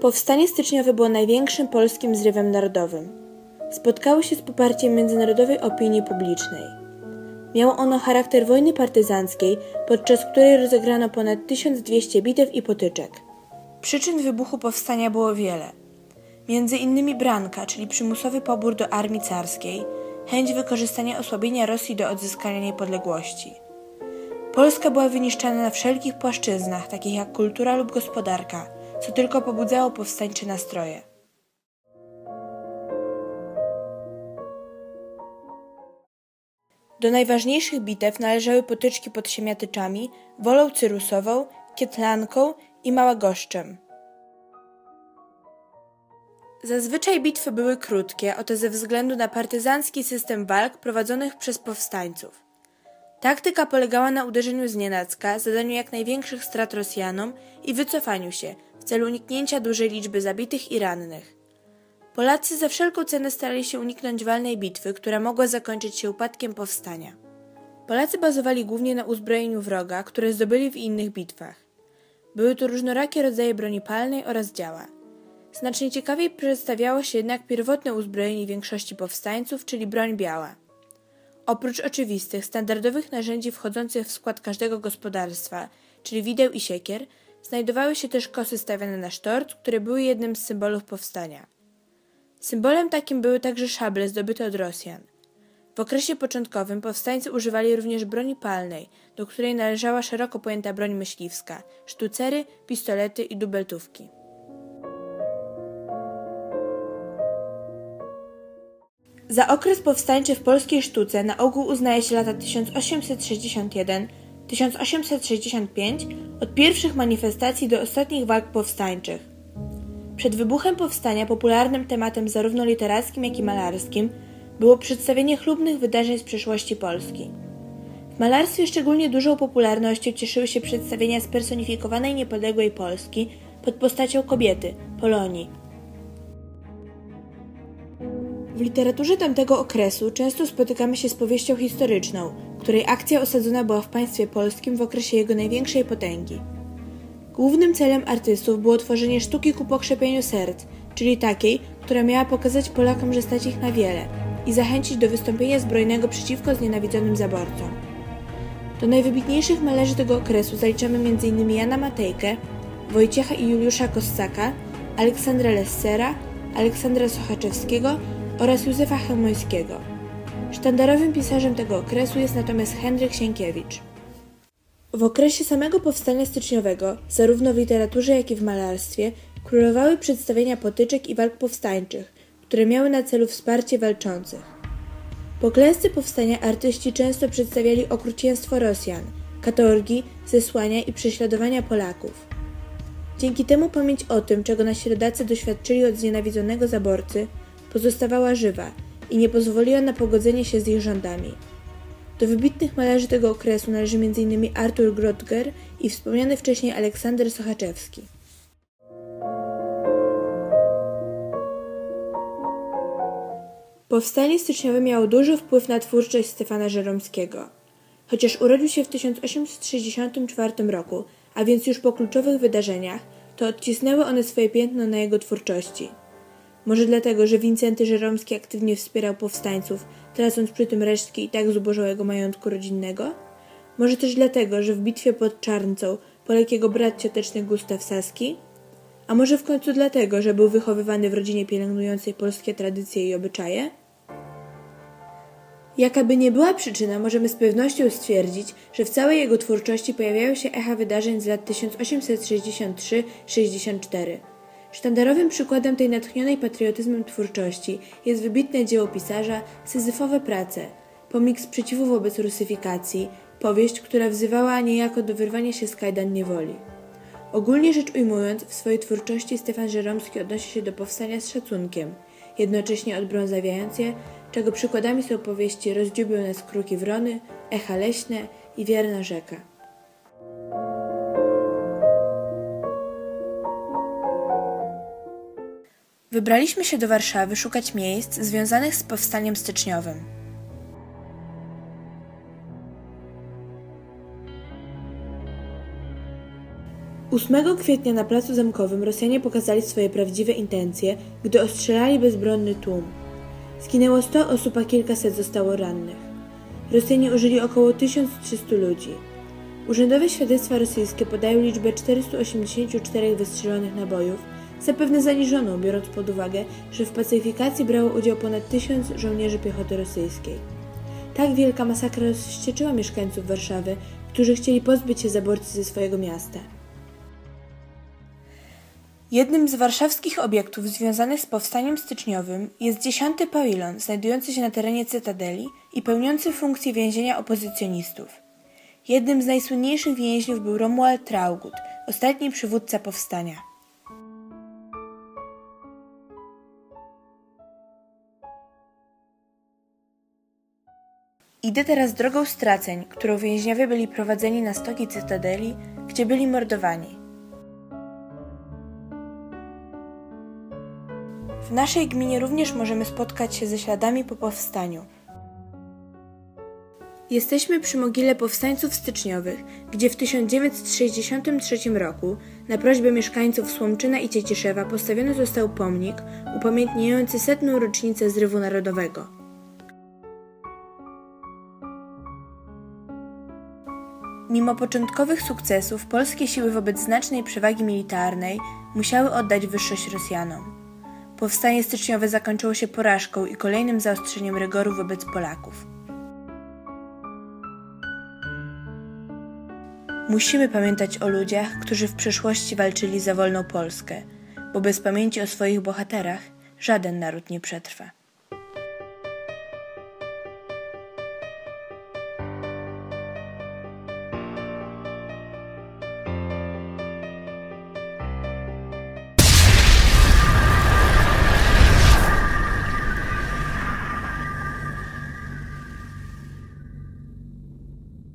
Powstanie styczniowe było największym polskim zrywem narodowym. Spotkało się z poparciem międzynarodowej opinii publicznej. Miało ono charakter wojny partyzanckiej, podczas której rozegrano ponad 1200 bitew i potyczek. Przyczyn wybuchu powstania było wiele. Między innymi branka, czyli przymusowy pobór do armii carskiej, chęć wykorzystania osłabienia Rosji do odzyskania niepodległości. Polska była wyniszczana na wszelkich płaszczyznach, takich jak kultura lub gospodarka, co tylko pobudzało powstańcze nastroje. Do najważniejszych bitew należały potyczki pod Siemiatyczami, Wolą Cyrusową, Kietlanką i Małagoszczem. Zazwyczaj bitwy były krótkie, oto ze względu na partyzancki system walk prowadzonych przez powstańców. Taktyka polegała na uderzeniu z nienacka, zadaniu jak największych strat Rosjanom i wycofaniu się celu uniknięcia dużej liczby zabitych i rannych. Polacy za wszelką cenę starali się uniknąć walnej bitwy, która mogła zakończyć się upadkiem powstania. Polacy bazowali głównie na uzbrojeniu wroga, które zdobyli w innych bitwach. Były to różnorakie rodzaje broni palnej oraz działa. Znacznie ciekawiej przedstawiało się jednak pierwotne uzbrojenie większości powstańców, czyli broń biała. Oprócz oczywistych, standardowych narzędzi wchodzących w skład każdego gospodarstwa, czyli wideł i siekier, znajdowały się też kosy stawiane na sztort, które były jednym z symbolów powstania. Symbolem takim były także szable zdobyte od Rosjan. W okresie początkowym powstańcy używali również broni palnej, do której należała szeroko pojęta broń myśliwska, sztucery, pistolety i dubeltówki. Za okres powstańczy w polskiej sztuce na ogół uznaje się lata 1861-1865 od pierwszych manifestacji do ostatnich walk powstańczych. Przed wybuchem powstania popularnym tematem zarówno literackim, jak i malarskim było przedstawienie chlubnych wydarzeń z przeszłości Polski. W malarstwie szczególnie dużą popularnością cieszyły się przedstawienia spersonifikowanej niepodległej Polski pod postacią kobiety, Polonii, w literaturze tamtego okresu często spotykamy się z powieścią historyczną, której akcja osadzona była w państwie polskim w okresie jego największej potęgi. Głównym celem artystów było tworzenie sztuki ku pokrzepieniu serc, czyli takiej, która miała pokazać Polakom, że stać ich na wiele i zachęcić do wystąpienia zbrojnego przeciwko znienawidzonym zaborcom. Do najwybitniejszych malarzy tego okresu zaliczamy m.in. Jana Matejkę, Wojciecha i Juliusza Kossaka, Aleksandra Lessera, Aleksandra Sochaczewskiego oraz Józefa Chełmońskiego. Sztandarowym pisarzem tego okresu jest natomiast Henryk Sienkiewicz. W okresie samego powstania styczniowego, zarówno w literaturze, jak i w malarstwie, królowały przedstawienia potyczek i walk powstańczych, które miały na celu wsparcie walczących. Po klęsce powstania artyści często przedstawiali okrucieństwo Rosjan, katorgi, zesłania i prześladowania Polaków. Dzięki temu pamięć o tym, czego nasi rodacy doświadczyli od znienawidzonego zaborcy, pozostawała żywa i nie pozwoliła na pogodzenie się z ich rządami. Do wybitnych malarzy tego okresu należy m.in. Artur Grotger i wspomniany wcześniej Aleksander Sochaczewski. Powstanie styczniowe miało duży wpływ na twórczość Stefana Żeromskiego. Chociaż urodził się w 1864 roku, a więc już po kluczowych wydarzeniach, to odcisnęły one swoje piętno na jego twórczości – może dlatego, że Wincenty Żeromski aktywnie wspierał powstańców, tracąc przy tym resztki i tak zubożałego majątku rodzinnego? Może też dlatego, że w bitwie pod Czarncą poległ jego brat cioteczny Gustaw Saski? A może w końcu dlatego, że był wychowywany w rodzinie pielęgnującej polskie tradycje i obyczaje? Jaka by nie była przyczyna, możemy z pewnością stwierdzić, że w całej jego twórczości pojawiają się echa wydarzeń z lat 1863-64. Sztandarowym przykładem tej natchnionej patriotyzmem twórczości jest wybitne dzieło pisarza Syzyfowe prace, pomik sprzeciwu wobec rusyfikacji, powieść, która wzywała niejako do wyrwania się z kajdan niewoli. Ogólnie rzecz ujmując, w swojej twórczości Stefan Żeromski odnosi się do powstania z szacunkiem, jednocześnie odbrązawiając je, czego przykładami są powieści Rozdziubią nas kruki wrony, Echa leśne i Wierna rzeka. Wybraliśmy się do Warszawy szukać miejsc związanych z powstaniem styczniowym. 8 kwietnia na placu zamkowym Rosjanie pokazali swoje prawdziwe intencje, gdy ostrzelali bezbronny tłum. Zginęło 100 osób, a kilkaset zostało rannych. Rosjanie użyli około 1300 ludzi. Urzędowe świadectwa rosyjskie podają liczbę 484 wystrzelonych nabojów, zapewne zaniżoną, biorąc pod uwagę, że w pacyfikacji brało udział ponad 1000 żołnierzy piechoty rosyjskiej. Tak wielka masakra rozwścieczyła mieszkańców Warszawy, którzy chcieli pozbyć się zaborcy ze swojego miasta. Jednym z warszawskich obiektów związanych z powstaniem styczniowym jest dziesiąty pawilon, znajdujący się na terenie Cytadeli i pełniący funkcję więzienia opozycjonistów. Jednym z najsłynniejszych więźniów był Romuald Traugut, ostatni przywódca powstania. Idę teraz drogą straceń, którą więźniowie byli prowadzeni na stoki Cytadeli, gdzie byli mordowani. W naszej gminie również możemy spotkać się ze śladami po powstaniu. Jesteśmy przy mogile powstańców styczniowych, gdzie w 1963 roku na prośbę mieszkańców Słomczyna i Ciecierzewa postawiony został pomnik upamiętniający setną rocznicę zrywu narodowego. Mimo początkowych sukcesów, polskie siły wobec znacznej przewagi militarnej musiały oddać wyższość Rosjanom. Powstanie styczniowe zakończyło się porażką i kolejnym zaostrzeniem rygorów wobec Polaków. Musimy pamiętać o ludziach, którzy w przeszłości walczyli za wolną Polskę, bo bez pamięci o swoich bohaterach żaden naród nie przetrwa.